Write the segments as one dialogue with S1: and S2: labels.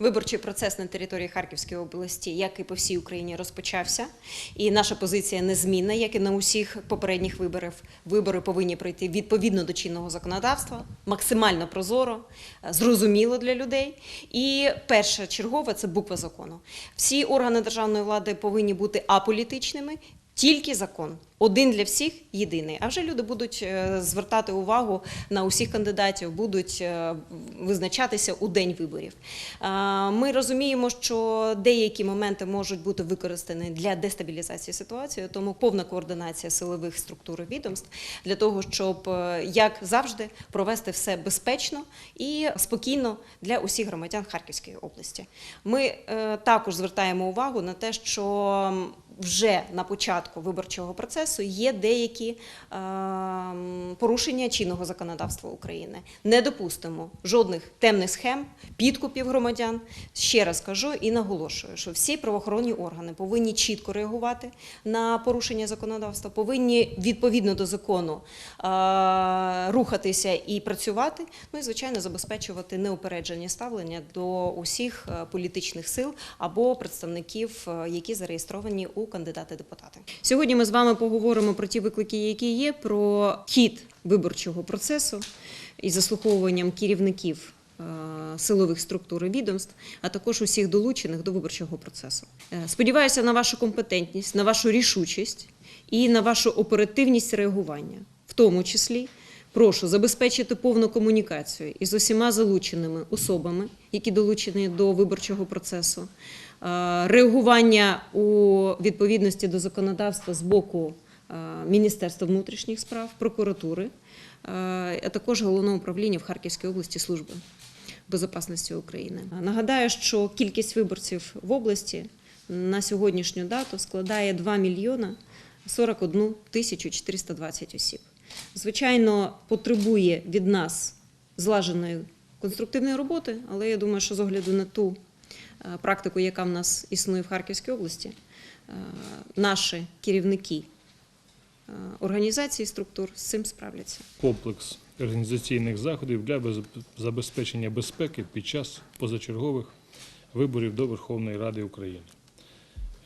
S1: Виборчий процес на території Харківської області, як і по всій Україні, розпочався. І наша позиція незмінна, як і на усіх попередніх виборах. Вибори повинні пройти відповідно до чинного законодавства, максимально прозоро, е, зрозуміло для людей. І перша чергова це буква закону. Всі органи державної влади повинні бути аполітичними. Тільки закон один для всіх, єдиний. А вже люди будуть е, звертати увагу на усіх кандидатів, будуть е, визначатися у день виборів. Е, Ми розуміємо, що деякі моменти можуть бути використані для дестабілізації ситуації, тому повна координація силових структур і відомств для того, щоб як завжди провести все безпечно і спокійно для усіх громадян Харківської області. Ми також звертаємо увагу на те, що вже на початку виборчого процесу є деякі е, порушення чинного законодавства України. Не допустимо жодних темних схем, підкупів громадян. Ще раз кажу і наголошую, що всі правоохоронні органи повинні чітко реагувати на порушення законодавства, повинні відповідно до закону е, рухатися і працювати. Ну і звичайно забезпечувати неупереджені ставлення до усіх е, політичних сил або представників, е, які зареєстровані у кандидати депутати. Сьогодні ми з вами поговоримо про ті виклики, які є, про хід виборчого процесу із заслуховуванням керівників. е, Силових структур і відомств, а також усіх долучених до виборчого процесу. Е, Сподіваюся на вашу компетентність, на вашу рішучість і на вашу оперативність реагування, в тому числі Прошу забезпечити повну комунікацію із усіма залученими особами, які долучені до виборчого процесу, е, реагування у відповідності до законодавства з боку Міністерства внутрішніх справ, прокуратури, е, а також головного управління в Харківській області служби безпечності України. Нагадаю, що кількість виборців в області на сьогоднішню дату складає 2 мільйона 41 тисячу 420 осіб. Звичайно, потребує від нас злаженої конструктивної роботи, але я думаю, що з огляду на ту е, практику, яка в нас існує в Харківській області, е, наші керівники е, організацій структур з цим справляться.
S2: комплекс організаційних заходів для забезпечення безпеки під час позачергових виборів до Верховної Ради України.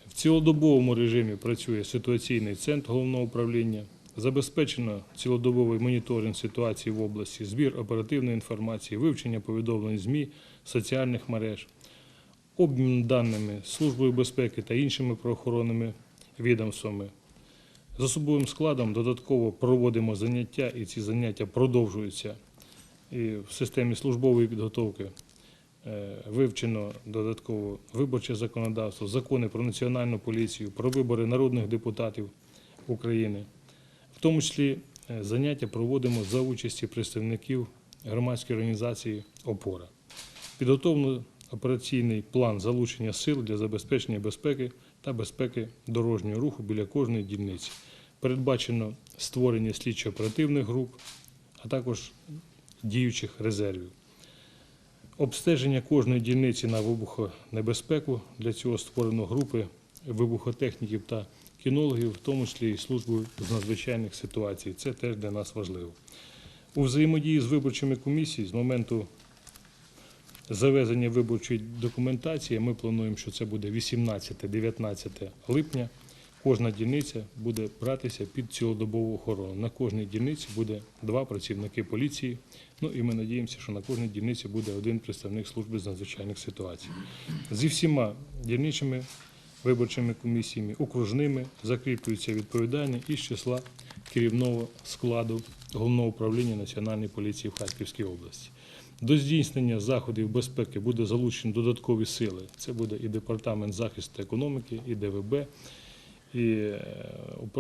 S2: В цілодобовому режимі працює ситуаційний центр головного управління. Забезпечено цілодобовий моніторинг ситуації в області, збір оперативної інформації, вивчення повідомлень ЗМІ, соціальних мереж, обмін даними Службою безпеки та іншими правоохоронними відомствами. З особовим складом додатково проводимо заняття, і ці заняття продовжуються. І в системі службової підготовки е, вивчено додатково виборче законодавство, закони про національну поліцію, про вибори народних депутатів України. В тому числі е, заняття проводимо за участі представників громадської організації Опора. Підготовлено операційний план залучення сил для забезпечення безпеки та безпеки дорожнього руху біля кожної дільниці. Передбачено створення слідчо-оперативних груп, а також діючих резервів. Обстеження кожної дільниці на вибухонебезпеку. Для цього створено групи вибухотехніків та кінологів, в тому числі і службою з надзвичайних ситуацій. Це теж для нас важливо. У взаємодії з виборчими комісіями з моменту завезення виборчої документації ми плануємо, що це буде 18-19 липня. Кожна дільниця буде братися під цілодобову охорону. На кожній дільниці буде два працівники поліції. Ну і ми надіємося, що на кожній дільниці буде один представник служби з надзвичайних ситуацій. Зі всіма дільничими виборчими комісіями, окружними закріплюються відповідальні із числа керівного складу головного управління Національної поліції в Харківській області. До здійснення заходів безпеки буде залучені додаткові сили. Це буде і департамент захисту економіки, і ДВБ, і е,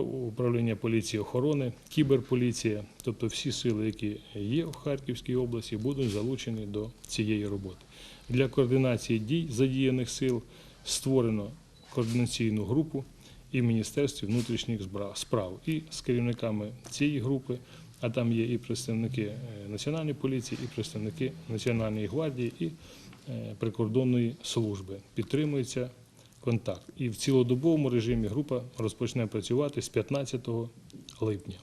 S2: управління поліції охорони, кіберполіція, тобто всі сили, які є в Харківській області, будуть залучені до цієї роботи. Для координації дій задіяних сил створено координаційну групу і Міністерстві внутрішніх справ. І з керівниками цієї групи, а там є і представники е, Національної поліції, і представники Національної гвардії, і е, прикордонної служби. Підтримується контакт. І в цілодобовому режимі група розпочне працювати з 15 липня.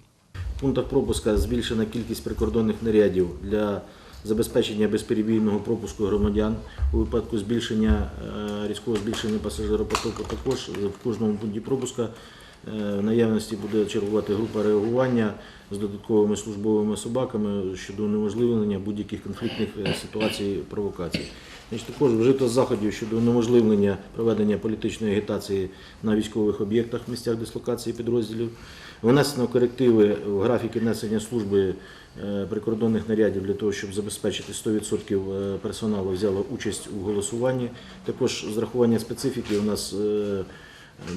S3: В пунктах пропуска збільшена кількість прикордонних нарядів для забезпечення безперебійного пропуску громадян у випадку збільшення е, різкого збільшення пасажиропотоку. Також в кожному пункті пропуска в наявності буде чергувати група реагування з додатковими службовими собаками щодо унеможливлення будь-яких конфліктних е, ситуацій провокацій. Також вжито заходів щодо унеможливлення проведення політичної агітації на військових об'єктах, місцях дислокації підрозділів. Внесено корективи в графіки несення служби е, прикордонних нарядів для того, щоб забезпечити 100% персоналу взяло участь у голосуванні. Також з рахування специфіки у нас е,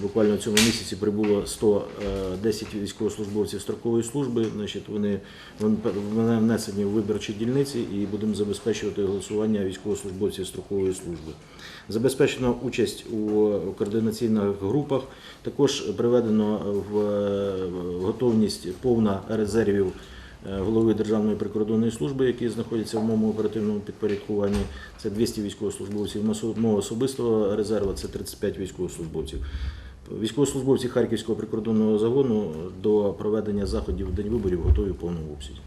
S3: Буквально в цьому місяці прибуло 110 військовослужбовців строкової служби. Значить, вони, вони внесені в виборчі дільниці і будемо забезпечувати голосування військовослужбовців строкової служби. Забезпечено участь у координаційних групах. Також приведено в е, готовність повна резервів е, голови Державної прикордонної служби, які знаходяться в моєму оперативному підпорядкуванні. Це 200 військовослужбовців. Мого особистого резерву це 35 військовослужбовців. Військовослужбовці Харківського прикордонного загону до проведення заходів в день виборів готові в повному обсязі.